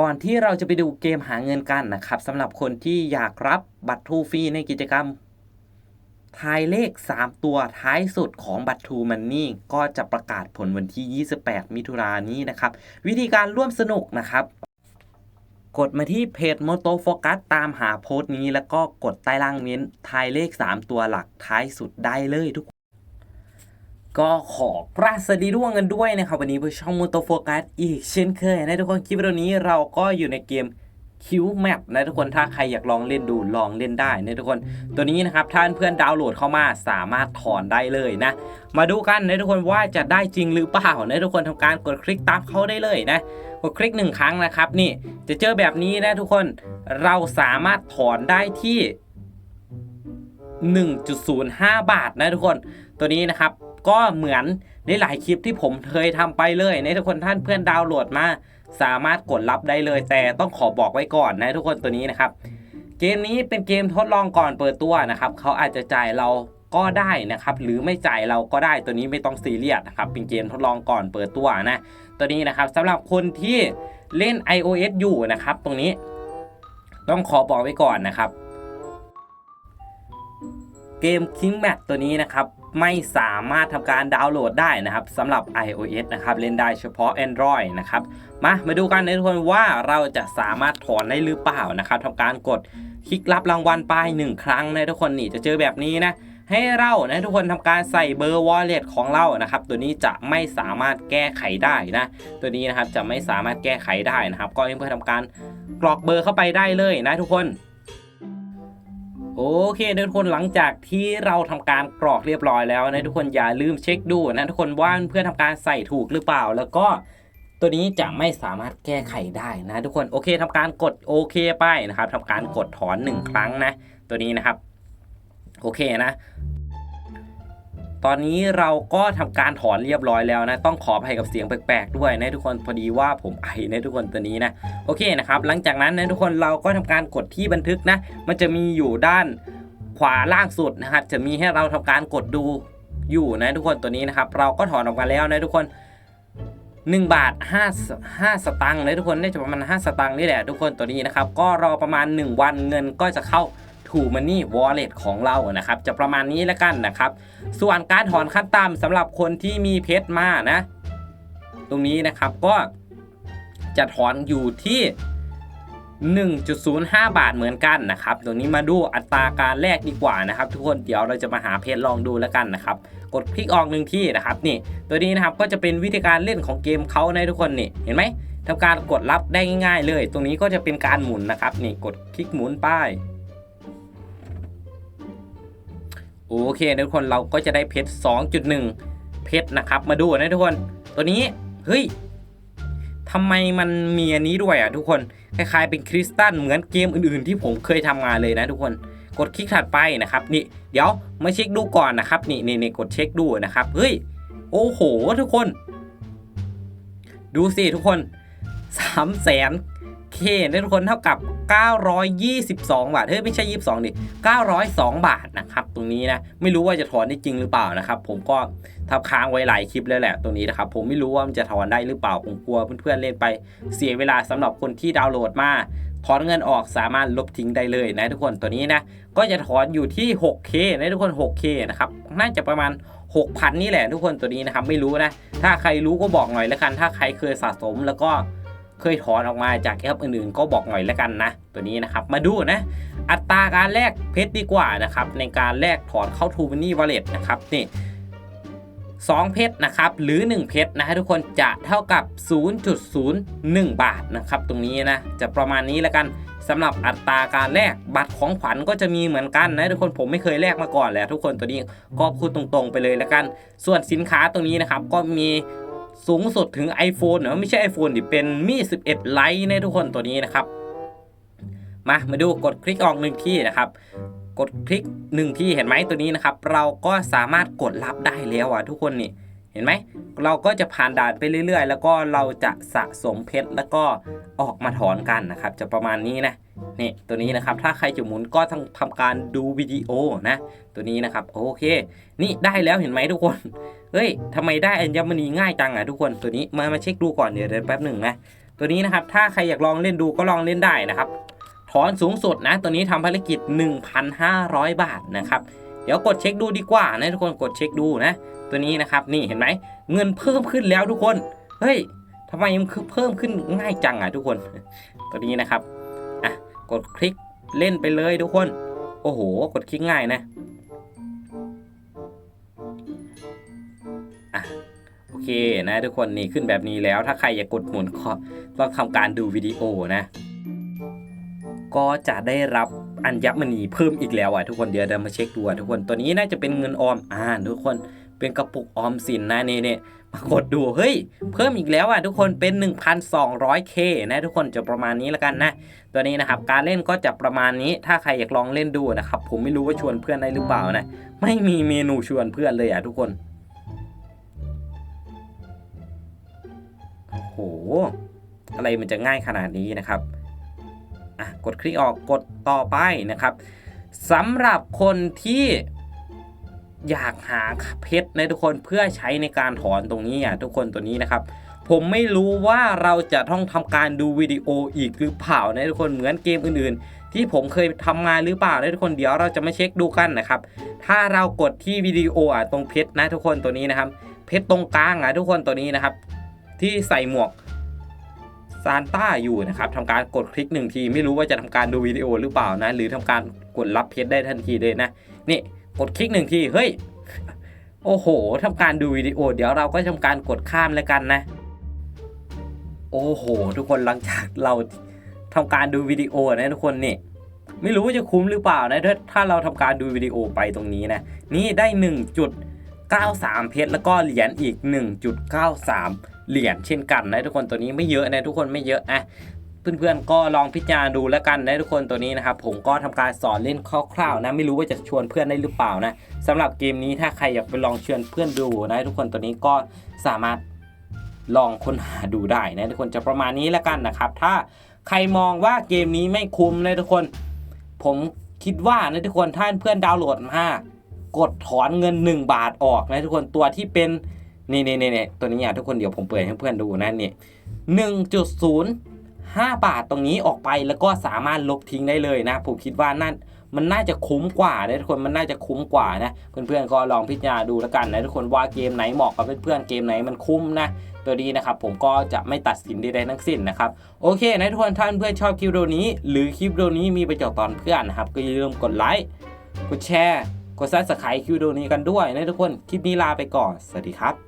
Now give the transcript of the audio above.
ก่อนที่เราจะไปดูเกมหาเงินกันนะครับสำหรับคนที่อยากรับบัตรทูฟรีในกิจกรรมทายเลข 3 ตัวท้ายสุดของบัตรทูมันนี่ก็จะประกาศผลวันที่ 28 มิถุนายนนี้นะครับ วิธีการร่วมสนุกนะครับ กดมาที่เพจ Moto Focus ตามหาโพสต์นี้ แล้วก็กดใต้ล่างเม้นทายเลข 3 ตัวหลักท้ายสุดได้เลยทุกคน ก็ขอกราบสวัสดีร่วงกันด้วยนะครับ วันนี้เพื่อช่อง Moto Focus อีกเช่นเคยนะทุกคนคลิปวิดีโอนี้เราก็อยู่ในเกม Q Map นะทุกคนถ้าใครอยากลองเล่นดูลองเล่นได้นะทุกคนตัวนี้นะครับถ้านเพื่อนดาวน์โหลดเข้ามาสามารถถอนได้เลยนะ มาดูกันนะทุกคนว่าจะได้จริงหรือเปล่านะทุกคนทำการกดคลิกตามเขาได้เลยนะกดคลิกหนึ่งครั้งนะครับนี่จะเจอแบบนี้นะทุกคนเราสามารถถอนได้ที่ 1.05 บาทนะทุกคนตัวนี้นะครับ ก็เหมือนในหลายคลิปที่ผมเคยทำไปเลยในทุกคนท่านเพื่อนดาวน์โหลดมา สามารถกดรับได้เลย แต่ต้องขอบอกไว้ก่อนนะทุกคนตัวนี้นะครับ เกมนี้เป็นเกมทดลองก่อนเปิดตัวนะครับเขาอาจจะจ่ายเราก็ได้นะครับ หรือไม่จ่ายเราก็ได้ตัวนี้ไม่ต้องซีเรียสนะครับเป็นเกมทดลองก่อนเปิดตัวนะตัวนี้นะครับสำหรับคนที่เล่น iOS อยู่นะครับ ตรงนี้ ต้องขอบอกไว้ก่อนนะครับ เกม King Match ตัวนี้นะครับ ไม่สามารถทำการดาวน์โหลดได้นะครับสำหรับ iOS นะครับเล่นได้เฉพาะ Android นะครับมามาดูกันนะทุกคนว่าเราจะสามารถถอนได้หรือเปล่านะครับทำการกดคลิกรับรางวัลไปหนึ่งครั้งนะทุกคนนี่จะเจอแบบนี้นะให้เรานะทุกคนทำการใส่เบอร์ wallet ของเรานะครับ ตัวนี้จะไม่สามารถแก้ไขได้นะ ตัวนี้นะครับจะไม่สามารถแก้ไขได้นะครับ ก็เพื่อทำการกรอกเบอร์เข้าไปได้เลยนะทุกคน โอเคนะทุกคนหลังจากที่เราทำการกรอกเรียบร้อยแล้วนะทุกคนอย่าลืมเช็คดูนะทุกคนว่าเพื่อนทำการใส่ถูกหรือเปล่า แล้วก็ตัวนี้จะไม่สามารถแก้ไขได้นะทุกคนโอเคทำการกดโอเคไปนะครับทำการกดถอนหนึ่งครั้งนะ ตัวนี้นะครับโอเคนะ ตอนนี้เราก็ทำการถอนเรียบร้อยแล้วนะ ต้องขออภัยกับเสียงแปลกๆด้วยนะทุกคนพอดีว่าผมไอนะทุกคนตัวนี้นะโอเคนะครับหลังจากนั้นนะทุกคนเราก็ทำการกดที่บันทึกนะ มันจะมีอยู่ด้านขวาล่างสุดนะครับ จะมีให้เราทำการกดดูอยู่นะทุกคนตัวนี้นะครับ เราก็ถอนออกมาแล้วนะทุกคน1บาท5 5สตังค์นะทุกคนน่าจะประมาณ5สตังค์นี่แหละทุกคนตัวนี้นะครับ ก็รอประมาณ 1 วันเงินก็จะเข้า ถูมันนี่ wallet ของเรานะครับ จะประมาณนี้แล้วกันนะครับ ส่วนการถอนขั้นต่ำสำหรับคนที่มีเพชรมานะ ตรงนี้นะครับก็จะถอนอยู่ที่ 1.05 บาทเหมือนกันนะครับ ตรงนี้มาดูอัตราการแลกดีกว่านะครับ ทุกคนเดี๋ยวเราจะมาหาเพชรลองดูแล้วกันนะครับ กดคลิกออกหนึ่งที่นะครับนี่ ตัวนี้นะครับก็จะเป็นวิธีการเล่นของเกมเขานะทุกคนนี่เห็นไหมทำการกดรับได้ง่ายๆเลย ตรงนี้ก็จะเป็นการหมุนนะครับ นี่กดคลิกหมุนป้าย โอเคทุกคนเราก็จะได้เพชร 2.1 เพชรนะครับ มาดูนะทุกคน ตัวนี้ เฮ้ยทำไมมันมีอันนี้ด้วยอะทุกคน คล้ายๆเป็นคริสตัลเหมือนเกมอื่นๆ ที่ผมเคยทำงานเลยนะทุกคน กดคลิกถัดไปนะครับ นี่ เดี๋ยวมาเช็คดูก่อนนะครับ นี่นี่นี่กดเช็คดูนะครับ เฮ้ย โอ้โห ทุกคน ดูสิทุกคน3 0 0แสนเคนะทุกคนเท่ากับ 922 บาท เฮ้ย ไม่ใช่ 22ดิ902 บาทนะครับ ตรงนี้นะไม่รู้ว่าจะถอนได้จริงหรือเปล่านะครับผมก็ทับค้างไว้หลายคลิปแล้วแหละตรงนี้นะครับผมไม่รู้ว่ามันจะถอนได้หรือเปล่าผมกลัวเพื่อนๆเล่นไปเสียเวลาสำหรับคนที่ดาวน์โหลดมาถอนเงินออกสามารถลบทิ้งได้เลยนะทุกคนตัวนี้นะก็จะถอนอยู่ที่ 6K นะทุกคน 6K นะครับน่าจะประมาณ 6,000 นี่แหละทุกคนตัวนี้นะครับไม่รู้นะ ถ้าใครรู้ก็บอกหน่อยแล้วกัน ถ้าใครเคยสะสมแล้วก็เคยถอนออกมาจากแอปอื่นๆ ก็บอกหน่อยแล้วกันนะ ตัวนี้นะครับมาดูนะ อัตราการแลกเพชรดีกว่านะครับในการแลกถอนเข้าทูมันนี่วอลเล็ตนะครับนี่2เพชรนะครับหรือ 1 เพชรนะฮะทุกคนจะเท่ากับ 0.01 บาทนะครับตรงนี้นะจะประมาณนี้แล้วกันสำหรับอัตราการแลกบัตรของขวัญก็จะมีเหมือนกันนะทุกคนผมไม่เคยแลกมาก่อนแหละทุกคนตัวนี้ก็พูดตรงๆไปเลยแล้วกัน ส่วนสินค้าตรงนี้นะครับก็มีสูงสุดถึง iPhone เนอะไม่ใช่ iPhone ดิเป็นมี 11 ไลท์นะทุกคนตัวนี้นะครับ มามาดูกดคลิกออกหนึ่งที่นะครับกดคลิกหนึ่งที่เห็นไหมตัวนี้นะครับ เราก็สามารถกดรับได้แล้วอะทุกคนนี่เห็นไหมเราก็จะผ่านด่านไปเรื่อย ๆ แล้วก็เราจะสะสมเพชรแล้วก็ออกมาถอนกันนะครับ จะประมาณนี้นะนี่ตัวนี้นะครับถ้าใครจะหมุนก็ต้องทำการดูวิดีโอนะ ตัวนี้นะครับโอเค นี่ได้แล้วเห็นไหมทุกคนเฮ้ยทำไมได้อัญมณีง่ายจังอะทุกคนตัวนี้มามาเช็คดูก่อนเดี๋ยวเดี๋ยวแป๊บหนึ่งนะตัวนี้นะครับถ้าใครอยากลองเล่นดูก็ลองเล่นได้นะครับ ถอนสูงสุดนะ ตัวนี้ทำภารกิจ 1,500 บาทนะครับ เดี๋ยวกดเช็คดูดีกว่านะทุกคนกดเช็คดูนะ ตัวนี้นะครับนี่เห็นไหมเงินเพิ่มขึ้นแล้วทุกคน เฮ้ยทำไมมันเพิ่มขึ้นง่ายจังอะทุกคน ตัวนี้นะครับอะกดคลิกเล่นไปเลยทุกคน โอ้โห กดคลิกง่ายนะอะโอเคนะทุกคนนี่ขึ้นแบบนี้แล้วถ้าใครอยากกดหมุนก็ต้องทำการดูวิดีโอนะ ก็จะได้รับอัญมณีเพิ่มอีกแล้วอะทุกคนเดี๋ยวเรามาเช็คดูอะทุกคนตัวนี้น่าจะเป็นเงินออมอ่าทุกคนเป็นกระปุกออมสินนะนี่เนี่ยมากดดูเฮ้ยเพิ่มอีกแล้วอะทุกคนเป็น 1,200k นะทุกคนจะประมาณนี้แล้วกันนะ ตัวนี้นะครับการเล่นก็จะประมาณนี้ถ้าใครอยากลองเล่นดูนะครับผมไม่รู้ว่าชวนเพื่อนได้หรือเปล่านะไม่มีเมนูชวนเพื่อนเลยอะทุกคนโอ้โหอะไรมันจะง่ายขนาดนี้นะครับ อะกดคลิกออกกดต่อไปนะครับสำหรับคนที่อยากหาเพชรนะทุกคนเพื่อใช้ในการถอนตรงนี้อะทุกคนตัวนี้นะครับ ผมไม่รู้ว่าเราจะต้องทำการดูวิดีโออีกหรือเปล่านะทุกคนเหมือนเกมอื่นๆ ที่ผมเคยทำมาหรือเปล่านะทุกคนเดี๋ยวเราจะมาเช็คดูกันนะครับ ถ้าเรากดที่วิดีโออะตรงเพชรนะทุกคนตัวนี้นะครับ เพชรตรงกลางอะทุกคนตัวนี้นะครับ ที่ใส่หมวก ซานต้าอยู่นะครับทำการกดคลิกหนึ่งทีไม่รู้ว่าจะทำการดูวิดีโอหรือเปล่านะ หรือทำการกดรับเพชรได้ทันทีเลยนะนี่กดคลิกหนึ่งทีเฮ้ยโอ้โหทำการดูวิดีโอ เดี๋ยวเราก็ทำการกดข้ามแล้วกันนะ โอ้โห ทุกคนหลังจากเราทำการดูวิดีโอนะทุกคนนี่ไม่รู้ว่าจะคุ้มหรือเปล่านะถ้าเราทำการดูวิดีโอไปตรงนี้นะนี่ได้ 1.93 เพชรแล้วก็เหรียญอีก 1.93 เหรียญเช่นกันนะทุกคนตัวนี้ไม่เยอะนะทุกคนไม่เยอะนะเพื่อนๆก็ลองพิจารณาดูแล้วกันนะทุกคนตัวนี้นะครับผมก็ทำการสอนเล่นคร่าวๆนะไม่รู้ว่าจะชวนเพื่อนได้หรือเปล่านะสำหรับเกมนี้ถ้าใครอยากไปลองเชิญเพื่อนดูนะทุกคนตัวนี้ก็สามารถลองค้นหาดูได้นะทุกคนจะประมาณนี้แล้วกันนะครับ ถ้าใครมองว่าเกมนี้ไม่คุ้มนะทุกคน ผมคิดว่านะทุกคนถ้าเพื่อนดาวน์โหลดมากดถอนเงิน 1 บาทออกนะทุกคนตัวที่เป็น นี่นี่นี่ตัวนี้อะทุกคนเดี๋ยวผมเปิดให้เพื่อนดูนะนี่หนึ่งจุดศูนย์ห้าบาทตรงนี้ออกไปแล้วก็สามารถลบทิ้งได้เลยนะ ผมคิดว่านั่นมันน่าจะคุ้มกว่านะทุกคนมันน่าจะคุ้มกว่านะเพื่อนๆก็ลองพิจารณาดูแล้วกันนะทุกคนว่าเกมไหนเหมาะกับเพื่อนๆเกมไหนมันคุ้มนะตัวนี้นะครับผมก็จะไม่ตัดสินใดๆทั้งสิ้นนะครับโอเคนะทุกคนท่านเพื่อนชอบคลิปวิดีโอนี้ หรือคลิปวิดีโอนี้มีประโยชน์ตอนเพื่อนนะครับก็อย่าลืมกดไลค์กดแชร์กดซับสไครต์คลิปวิดีโอนี้กันด้วยนะทุกคนคลิปนี้ลาไปก่อนสวัสดีครับ